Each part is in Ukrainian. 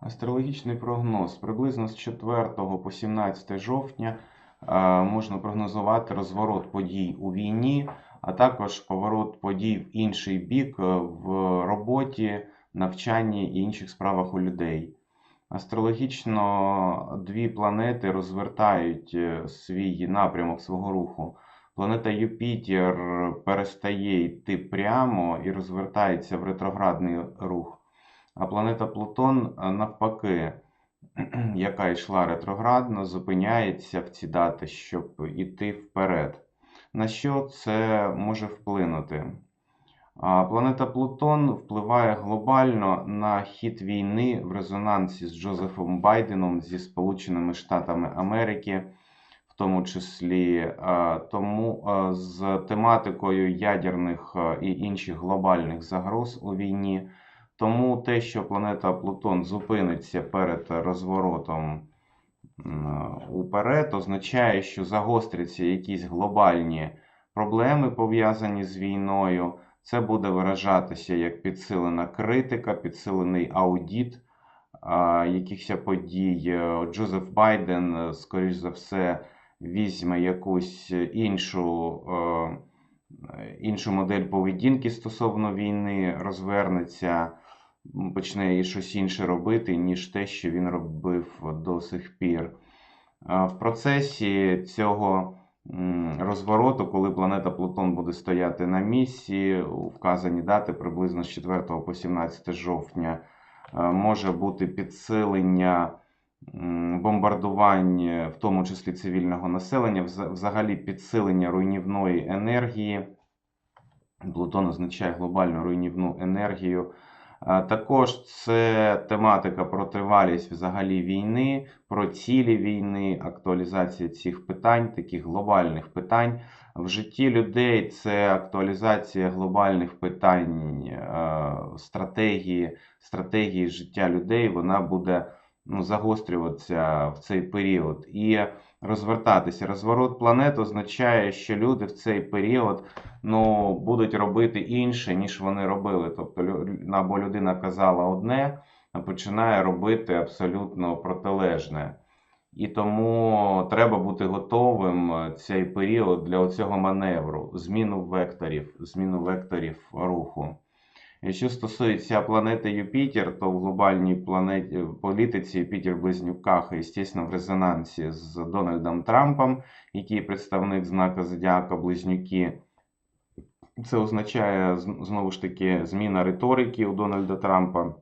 Астрологічний прогноз. Приблизно з 4 по 17 жовтня е, можна прогнозувати розворот подій у війні, а також поворот подій в інший бік е, в роботі, навчанні і інших справах у людей. Астрологічно дві планети розвертають е, свій напрямок свого руху. Планета Юпітер перестає йти прямо і розвертається в ретроградний рух. А планета Плутон, навпаки, яка йшла ретроградно, зупиняється в ці дати, щоб іти вперед. На що це може вплинути? Планета Плутон впливає глобально на хід війни в резонансі з Джозефом Байденом зі Сполученими Штатами Америки, в тому числі а, тому а, з тематикою ядерних і інших глобальних загроз у війні. Тому те, що планета Плутон зупиниться перед розворотом уперед, означає, що загостряться якісь глобальні проблеми, пов'язані з війною. Це буде виражатися як підсилена критика, підсилений аудіт якихось подій. Джозеф Байден, скоріш за все, візьме якусь іншу. е, Іншу модель поведінки стосовно війни розвернеться, почне щось інше робити, ніж те, що він робив до сих пір. В процесі цього розвороту, коли планета Плутон буде стояти на місці, у вказані дати приблизно з 4 по 17 жовтня, може бути підсилення бомбардувань, в тому числі цивільного населення, взагалі підсилення руйнівної енергії. Плутон означає глобальну руйнівну енергію. А Також це тематика про тривалість взагалі війни, про цілі війни, актуалізація цих питань, таких глобальних питань. В житті людей це актуалізація глобальних питань, е, стратегії, стратегії життя людей. Вона буде ну, загострюватися в цей період і розвертатися. Розворот планет означає, що люди в цей період ну, будуть робити інше, ніж вони робили. Тобто, або людина казала одне, а починає робити абсолютно протилежне. І тому треба бути готовим цей період для цього маневру, зміну векторів, зміну векторів руху. Що стосується планети Юпітер, то в глобальній планеті, політиці Юпітер в близнюках, звісно, в резонансі з Дональдом Трампом, який представник знака Зодіака Близнюки. Це означає знову ж таки зміна риторики у Дональда Трампа.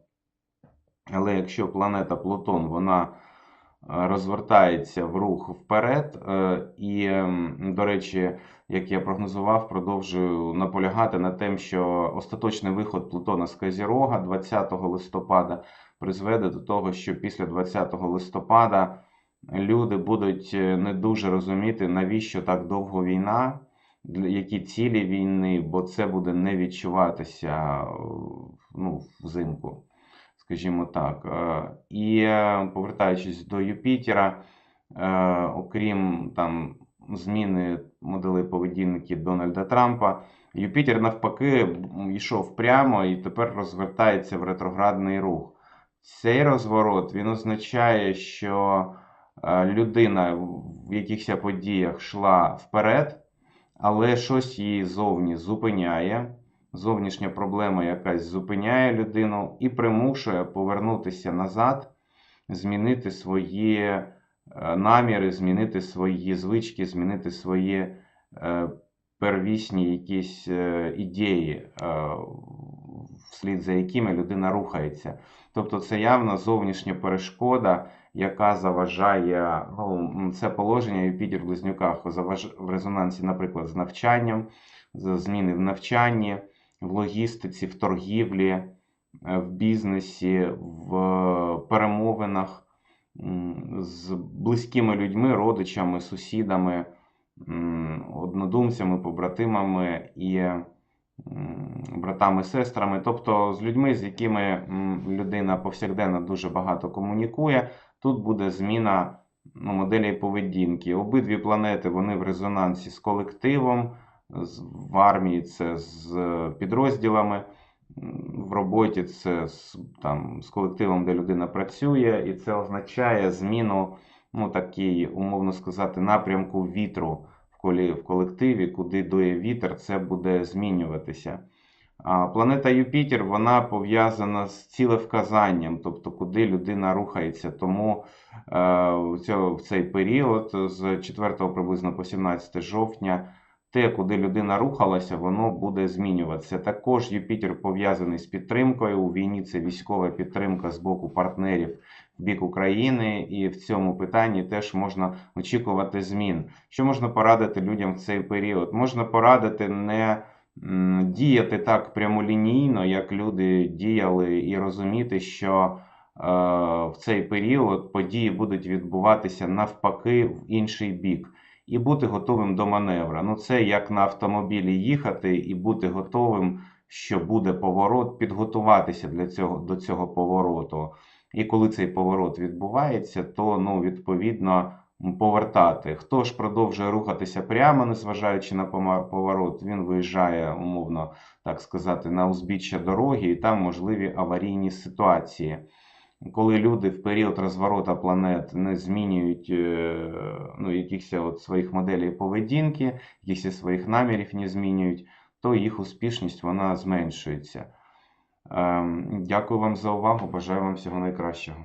Але якщо планета Плутон, вона розвертається в рух вперед, е, і, до речі, як я прогнозував, продовжую наполягати на тим, що остаточний виход Плутона з Козірога 20 листопада призведе до того, що після 20 листопада люди будуть е, не дуже розуміти, навіщо так довго війна, які цілі війни, бо це буде не відчуватися е, ну, взимку, скажімо так. Е, І е, повертаючись до Юпітера, е, окрім там зміни моделей поведінки Дональда Трампа, Юпітер навпаки йшов прямо і тепер розвертається в ретроградний рух. Цей розворот він означає, що людина в якихось подіях йшла вперед, але щось її зовні зупиняє. Зовнішня проблема якась зупиняє людину і примушує повернутися назад, змінити свої е, наміри, змінити свої звички, змінити свої е, первісні якісь е, ідеї, вслід за якими людина рухається. Тобто це явна зовнішня перешкода, яка заважає, ну, це положення Юпітер в близнюках в резонансі, наприклад, з навчанням, з зміни в навчанні, в логістиці, в торгівлі, е, в бізнесі, в перемовинах з близькими людьми, родичами, сусідами, однодумцями, побратимами і братами, сестрами, тобто з людьми, з якими людина повсякденно дуже багато комунікує, тут буде зміна ну, моделі поведінки. Обидві планети вони в резонансі з колективом, в армії це з підрозділами. в роботі це з, там, з колективом, де людина працює, і це означає зміну, ну такий, умовно сказати, напрямку вітру в колективі, куди дує вітер, це буде змінюватися. Планета Юпітер вона пов'язана з цілевказанням, тобто куди людина рухається. Тому е, в цей період з 4 приблизно по 17 жовтня те, куди людина рухалася, воно буде змінюватися. Також Юпітер пов'язаний з підтримкою. У війні це військова підтримка з боку партнерів в бік України, і в цьому питанні теж можна очікувати змін. Що можна порадити людям в цей період? Можна порадити не діяти так прямолінійно, як люди діяли, і розуміти, що е, в цей період події будуть відбуватися навпаки в інший бік. І бути готовим до маневра. Ну, це як на автомобілі їхати і бути готовим, що буде поворот, підготуватися для цього, до цього повороту. І коли цей поворот відбувається, то ну, відповідно повертати. Хто ж продовжує рухатися прямо, незважаючи на поворот, він виїжджає, умовно так сказати, на узбіччя дороги, і там можливі аварійні ситуації. Коли люди в період розворота планет не змінюють е, ну, якихось от своїх моделей поведінки, якихось своїх намірів не змінюють, то їх успішність вона зменшується. Ем, Дякую вам за увагу. Бажаю вам всього найкращого.